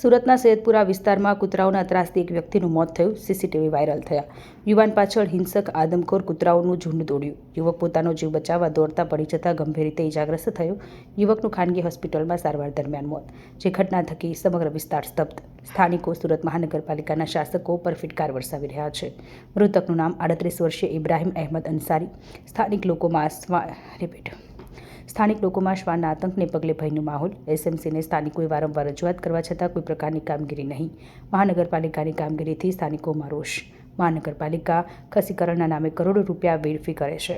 સુરતના સૈયદપુરા વિસ્તારમાં કૂતરાઓના ત્રાસથી એક વ્યક્તિનું મોત થયું. સીસીટીવી વાયરલ થયા. યુવાન પાછળ હિંસક આદમખોર કૂતરાઓનું ઝુંડ દોડ્યું યુવક પોતાનો જીવ બચાવવા દોડતા પડી જતા ગંભીર રીતે ઇજાગ્રસ્ત થયો. યુવકનું ખાનગી હોસ્પિટલમાં સારવાર દરમિયાન મોત. જે ઘટના થકી સમગ્ર વિસ્તાર સ્તબ્ધ. સ્થાનિકો સુરત મહાનગરપાલિકાના શાસકો પર ફિટકાર વરસાવી રહ્યા છે. મૃતકનું નામ આડત્રીસ વર્ષીય ઇબ્રાહિમ અહેમદ અંસારી સ્થાનિક લોકોમાં રિપીટ. સ્થાનિક લોકોમાં શ્વાનના આતંકને પગલે ભયનો માહોલ. એસએમસીને સ્થાનિકોએ વારંવાર રજૂઆત કરવા છતાં કોઈ પ્રકારની કામગીરી નહીં. મહાનગરપાલિકાની કામગીરીથી સ્થાનિકોમાં રોષ. મહાનગરપાલિકા ખસીકરણના નામે કરોડો રૂપિયા વેડફી કરે છે.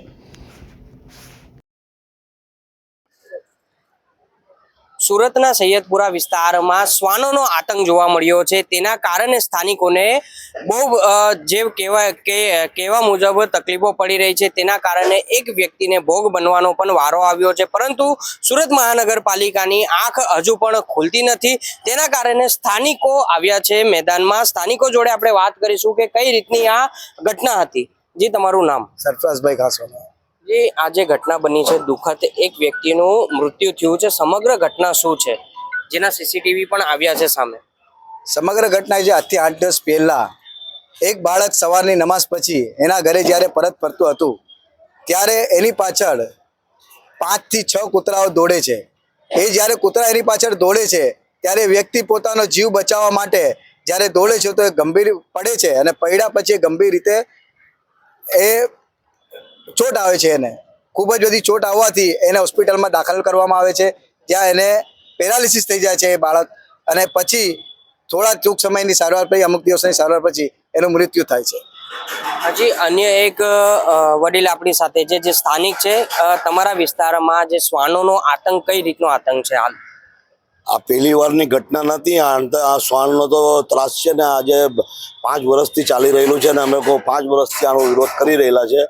સુરતના સૈયદપુરા વિસ્તારમાં શ્વાનોનો આતંક જોવા મળ્યો છે. તેના કારણે સ્થાનિકોને બહુ જે કહેવાય કે, કહેવા મુજબ તકલીફો પડી રહી છે. તેના કારણે એક વ્યક્તિને ભોગ બનવાનો પણ વારો આવ્યો છે. પરંતુ સુરત મહાનગરપાલિકાની આંખ હજુ પણ ખુલતી નથી. તેના કારણે સ્થાનિકો આવ્યા છે મેદાનમાં. સ્થાનિકો જોડે આપણે વાત કરીશું કે કઈ રીતની આ ઘટના હતી. જી, તમારું નામ? સરફરાજભાઈ ઘાસવાલા જે આજે ઘટના બની છે, દુઃખદ એક વ્યક્તિનું મૃત્યુ થયું છે. સમગ્ર ઘટના શું છે? જેના સીસીટીવી પણ આવ્યા છે સામે. સમગ્ર ઘટના જે આજથી આઠ દિવસ પહેલાં એક બાળક સવારની નમાઝ પછી એના ઘરે જ્યારે પરત ફરતું હતું, ત્યારે એની પાછળ પાંચથી છ કૂતરાઓ દોડે છે. એ જ્યારે કૂતરા એની પાછળ દોડે છે, ત્યારે વ્યક્તિ પોતાનો જીવ બચાવવા માટે જ્યારે દોડે છે, તો એ ગંભીર પડે છે અને પડ્યા પછી ગંભીર રીતે એ ચોટ આવે છે એને. ખૂબ જ બધી ચોટ આવવાથી એને હોસ્પિટલમાં દાખલ કરવામાં આવે છે. ત્યાં એને પેરાલિસિસ થઈ જાય છે એ બાળક. અને પછી થોડા ટૂંક સમયની સારવાર પછી, અમુક દિવસની સારવાર પછી એનું મૃત્યુ થાય છે. હજી અન્ય એક વડીલ આપણી સાથે છે, જે સ્થાનિક છે. તમારા વિસ્તારમાં જે શ્વાનોનો આતંક, કઈ રીતનો આતંક છે હાલ? આ પહેલી વારની ઘટના નથી, આ શ્વાનનો તો ત્રાસ છે ને આજે પાંચ વર્ષથી ચાલી રહેલું છે ને અમે લોકો પાંચ વર્ષથી આનો વિરોધ કરી રહેલા છે.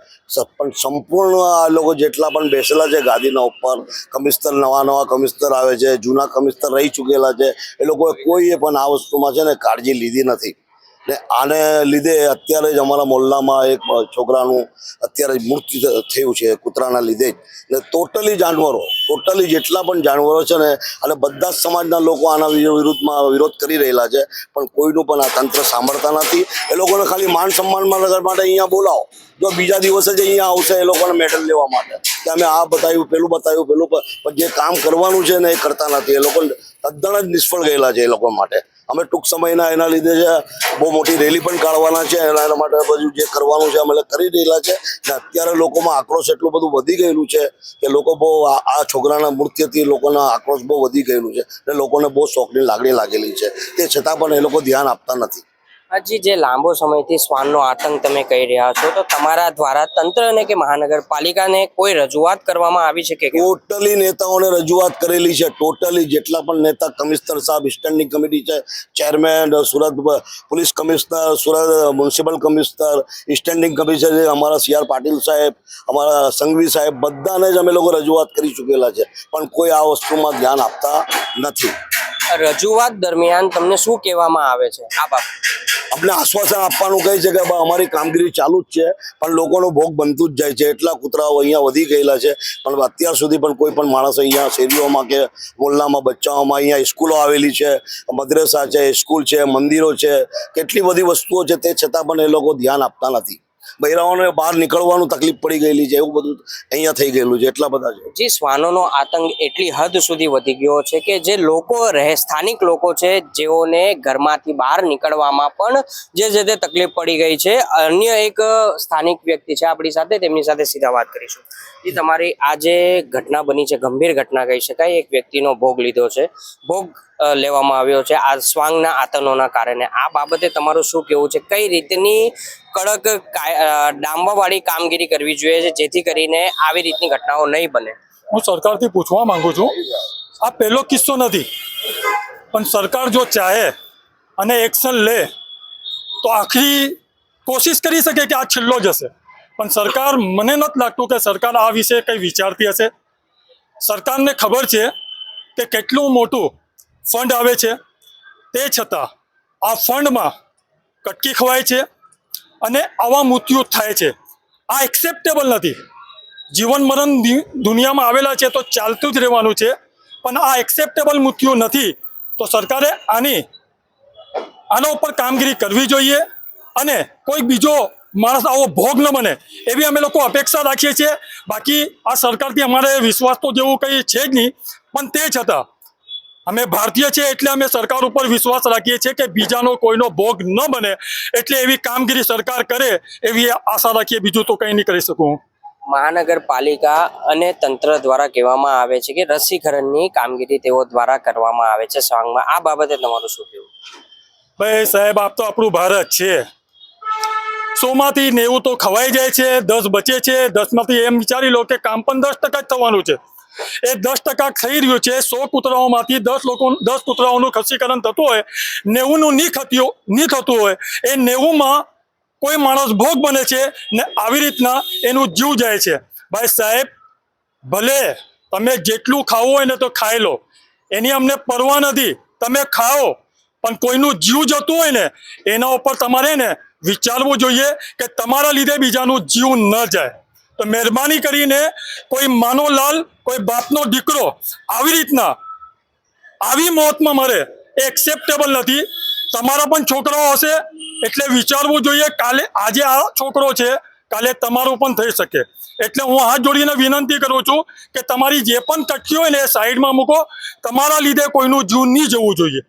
પણ સંપૂર્ણ આ લોકો જેટલા પણ બેસેલા છે ગાદીના ઉપર, કમિશનર નવા નવા કમિશનર આવે છે, જૂના કમિશનર રહી ચૂકેલા છે, એ લોકોએ કોઈએ પણ આ વસ્તુમાં છે ને કાળજી લીધી નથી. ને આને લીધે અત્યારે જ અમારા મોહલ્લામાં એક છોકરાનું અત્યારે જ મૃત્યુ થયું છે કૂતરાના લીધે જ. ને ટોટલી જાનવરો, ટોટલી જેટલા પણ જાનવરો છે ને, અને બધા જ સમાજના લોકો આના વિરુદ્ધમાં વિરોધ કરી રહેલા છે, પણ કોઈનું પણ આ તંત્ર સાંભળતા નથી. એ લોકોને ખાલી માન સન્માનમાં નગર માટે અહીંયા બોલાવો. જો બીજા દિવસે જ અહીંયા આવશે એ લોકોને મેડલ લેવા માટે. કે અમે આ બતાવ્યું, પેલું બતાવ્યું, પેલું પણ જે કામ કરવાનું છે ને એ કરતા નથી. એ લોકો તદ્દન જ નિષ્ફળ ગયેલા છે એ લોકો માટે. અમે ટૂંક સમયના એના લીધે છે, બહુ મોટી રેલી પણ કાઢવાના છે, એના માટે બધું જે કરવાનું છે, અમે કરી રહેલા છે. ને અત્યારે લોકોમાં આક્રોશ એટલું બધું વધી ગયેલું છે કે લોકો બહુ આ આ છોકરાના મૃત્યુથી લોકોના આક્રોશ બહુ વધી ગયેલું છે ને લોકોને બહુ શોખની લાગણી લાગેલી છે. તે છતાં પણ એ લોકો ધ્યાન આપતા નથી. હજી જે લાંબો સમયથી શ્વાનનો આતંક તમે કહી રહ્યા છો, તો તમારા દ્વારા તંત્રને કે મહાનગરપાલિકાને કોઈ રજૂઆત કરવામાં આવી છે કે? ટોટલી નેતાઓને રજૂઆત કરેલી છે. ટોટલી જેટલા પણ નેતા કમિશનર સાહેબ સ્ટેન્ડિંગ કમિટી છે chairman Surat police commissioner Surat municipal commissioner standing commissioner અમારા સી પાટીલ સાહેબ, અમારા સંઘવી સાહેબ, બધાને જ અમે લોકો રજૂઆત કરી ચૂકેલા છે. પણ કોઈ આ વસ્તુમાં ધ્યાન આપતા નથી. રજૂઆત દરમિયાન તમને શું કહેવામાં આવે છે? આ અમને આશ્વાસન આપવાનું કહે છે કે અમારી કામગીરી ચાલુ જ છે, પણ લોકોનો ભોગ બનતું જ જાય છે. એટલા કૂતરાઓ અહીંયા વધી ગયેલા છે. પણ અત્યાર સુધી પણ કોઈ પણ માણસ અહીંયા શેરીઓમાં કે મોલ્લામાં, બચ્ચાઓમાં અહીંયા સ્કૂલો આવેલી છે, મદ્રેસા છે, સ્કૂલ છે, મંદિરો છે, કેટલી બધી વસ્તુઓ છે તે છતાં પણ એ લોકો ધ્યાન આપતા નથી. બૈરાઓને બહાર નીકળવાનું તકલીફ પડી ગયેલી છે, એવું બધું અહીંયા થઈ ગયેલું છે, એટલા બધા છે. જે, શ્વાનોનો આતંક એટલી હદ સુધી વધી ગયો છે કે જે લોકો રહે, સ્થાનિક લોકો છે, જેઓને ઘરમાંથી બહાર નીકળવામાં પણ જે જે તકલીફ પડી ગઈ છે. અન્ય એક સ્થાનિક વ્યક્તિ છે આપણી સાથે, તેમની સાથે સીધા વાત કરીશું. જે, તમારી આ જે ઘટના બની છે, ગંભીર ઘટના કહી શકાય, એક વ્યક્તિનો ભોગ લીધો છે. ભોગ લેવામાં આવ્યો છે આ સ્વાંગના આતંકોના કારણે. આ બાબતે તમારું શું કહેવું છે? કઈ રીતની કડક ડામવાવાળી કામગીરી કરવી જોઈએ છે, જેથી કરીને આવી રીતની ઘટનાઓ નહીં બને. હું સરકારથી પૂછવા માંગુ છું, આ પહેલો કિસ્સો નથી, પણ સરકાર જો ચાહે અને એક્શન લે, તો આખરી કોશિશ કરી શકે કે આ છેલ્લો જ હશે. પણ સરકાર, મને નથી લાગતું કે સરકાર આ વિશે કંઈ વિચારતી હશે. સરકારને ખબર છે કે કેટલું મોટું ફંડ આવે છે. તે છતાં આ ફંડમાં કટકી ખવાય છે અને આવા મૃત્યુ થાય છે. આ એક્સેપ્ટેબલ નથી. જીવન મરણ દુનિયામાં આવેલા છે તો ચાલતું જ રહેવાનું છે. પણ આ એક્સેપ્ટેબલ મૃત્યુ નથી. તો સરકારે આની, આના ઉપર કામગીરી કરવી જોઈએ અને કોઈ બીજો માણસ આવો ભોગ ન બને. એવી અમે લોકો અપેક્ષા રાખીએ છીએ. બાકી આ સરકારથી અમારે વિશ્વાસ તો જેવું કંઈ છે જ નહીં. પણ તે છતાં અમે ભારતીય છીએ એટલે અમે સરકાર ઉપર વિશ્વાસ રાખીએ છીએ કે બીજાનો કોઈનો ભોગ ન બને એટલે એવી કામગીરી સરકાર કરે એવી આશા રાખીએ. બીજું તો કંઈ નહીં કરી શકું. મહાનગરપાલિકા અને તંત્ર દ્વારા કહેવામાં આવે છે કે રસીકરણની કામગીરી તેઓ દ્વારા કરવામાં આવે છે. સ્વાંગમાં આ બાબતે તમારું શું કહેવું? ભાઈ સાહેબ આપ તો આપણું ભારત છે. સોમાંથી નેવું તો ખવાઈ જાય છે દસ બચે છે. દસમાંથી એમ વિચારી લો કે કામ પણ દસ ટકા જ થવાનું છે. એ દસ ટકા થઈ રહ્યું છે, સો કૂતરાઓમાંથી દસ લોકો, દસ કૂતરાઓનું ખસીકરણ થતું હોય, નેવુંનું નહીં થતું નહીં થતું હોય, એ નેવુંમાં કોઈ માણસ ભોગ બને છે ને આવી રીતના એનું જીવ જાય છે. ભાઈ સાહેબ, ભલે તમે જેટલું ખાવું હોય ને તો ખાઈ લો. એની અમને પરવા નથી. તમે ખાઓ. પણ કોઈનું જીવ જતું હોય ને, એના ઉપર તમારે ને વિચારવું જોઈએ કે તમારા લીધે બીજાનું જીવ ન જાય. તો મહેરબાની કરીને કોઈ માનો લાલ, કોઈ બાપનો દીકરો આવી રીતના, આવી મોતમાં મરે, એ એક્સેપ્ટેબલ નથી. તમારા પણ છોકરાઓ હશે, એટલે વિચારવું જોઈએ કાલે, આજે આ છોકરો છે, કાલે તમારું પણ થઈ શકે. એટલે હું હાથ જોડીને વિનંતી કરું છું કે તમારી જે પણ ટકી હોય ને એ સાઈડમાં મૂકો, તમારા લીધે કોઈનું જીવ નહીં જવું જોઈએ.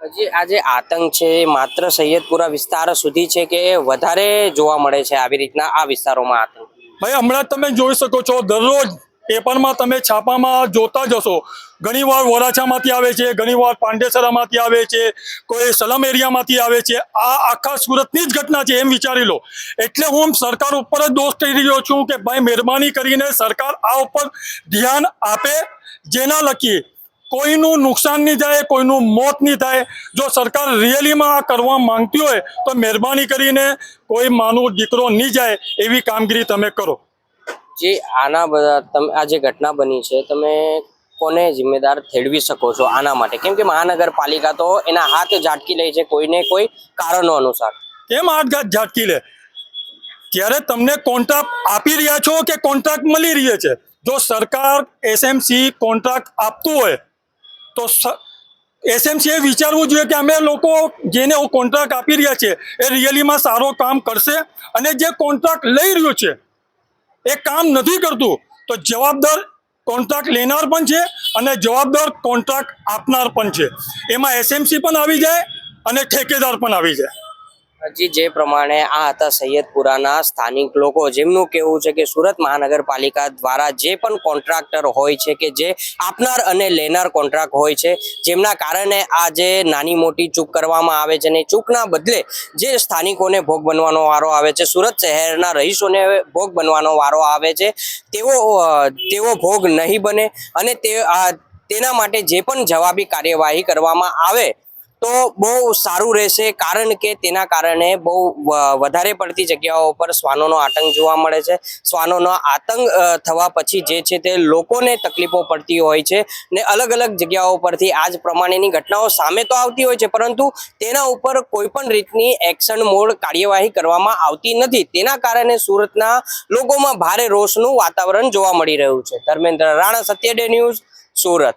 હજી આજે આતંક છે, એ માત્ર સૈયદપુરા વિસ્તાર સુધી છે કે વધારે જોવા મળે છે આવી રીતના આ વિસ્તારોમાં આતંક. ભાઈ, હમણાં તમે જોઈ શકો છો, દરરોજ પેપરમાં તમે છાપામાં જોતા જશો ઘણીવાર વરાછામાંથી આવે છે, ઘણીવાર પાંડેસરામાંથી આવે છે, કોઈ સલમ એરિયામાંથી આવે છે. આ આખા સુરતની જ ઘટના છે, એમ વિચારી લો. એટલે હું સરકાર ઉપર જ દોષ કરી રહ્યો છું કે ભાઈ, મહેરબાની કરીને સરકાર આ ઉપર ધ્યાન આપે, જેના લખી કોઈનું નુકસાન નહીં થાય કોઈનું મોત નહીં થાય. જો સરકાર રિયલીમાં આ કરવા માંગતી હોય તો મહેરબાની કરીને કોઈ માનું દીકરો નહીં જાય એવી કામગીરી તમે કરો. જે આના બધા તમે આ જે ઘટના બની છે તમે કોને જિમ્મેદાર ઠેરવી શકો છો આના માટે? કેમ કે મહાનગરપાલિકા તો એના હાથ ઝાટકી લે છે કોઈને કોઈ કારણો અનુસાર. કેમ હાથ ઝાટકી લે? ત્યારે તમને કોન્ટ્રાક્ટ આપી રહ્યા છો કે કોન્ટ્રાક્ટ મળી રહ્યો છે? જો સરકાર એસએમસી કોન્ટ્રાક્ટ આપતું હોય તો એસએમસી એ વિચારવું જોઈએ કે અમે લોકો જેને કોન્ટ્રાક્ટ આપી રહ્યા છે, એ રિયલીમાં સારો કામ કરશે અને જે કોન્ટ્રાક્ટ લઈ રહ્યું છે, એ કામ નથી કરતું, તો જવાબદાર કોન્ટ્રાક્ટ લેનાર પણ છે અને જવાબદાર કોન્ટ્રાક્ટ આપનાર પણ છે. એમાં એસએમસી પણ આવી જાય અને ઠેકેદાર પણ આવી જાય. હજી જે પ્રમાણે આ હતા સૈયદપુરાના સ્થાનિક લોકો, જેમનું કહેવું છે કે સુરત મહાનગરપાલિકા દ્વારા જે પણ કોન્ટ્રાક્ટર હોય છે કે જે આપનાર અને લેનાર કોન્ટ્રાક્ટ હોય છે, જેમના કારણે આ જે નાની મોટી ચૂક કરવામાં આવે છે ને ચૂકના બદલે જે સ્થાનિકોને ભોગ બનવાનો વારો આવે છે, સુરત શહેરના રહીશોને ભોગ બનવાનો વારો આવે છે, તેઓ તેઓ ભોગ નહીં બને અને તે તેના માટે જે પણ જવાબી કાર્યવાહી કરવામાં આવે તો બહુ સારું રહેશે, કારણ કે તેના કારણે બહુ વધારે પડતી જગ્યાઓ પર શ્વાનોનો આતંક જોવા મળે છે. શ્વાનોનો આતંક થવા પછી જે છે તે લોકોને તકલીફો પડતી હોય છે ને અલગ અલગ જગ્યાઓ પરથી આ જ પ્રમાણેની ઘટનાઓ સામે તો આવતી હોય છે, પરંતુ તેના ઉપર કોઈ પણ રીતની એક્શન મોડ કાર્યવાહી કરવામાં આવતી નથી. તેના કારણે સુરતના લોકોમાં ભારે રોષનું વાતાવરણ જોવા મળી રહ્યું છે. Dharmendra Rana Satya day news Surat.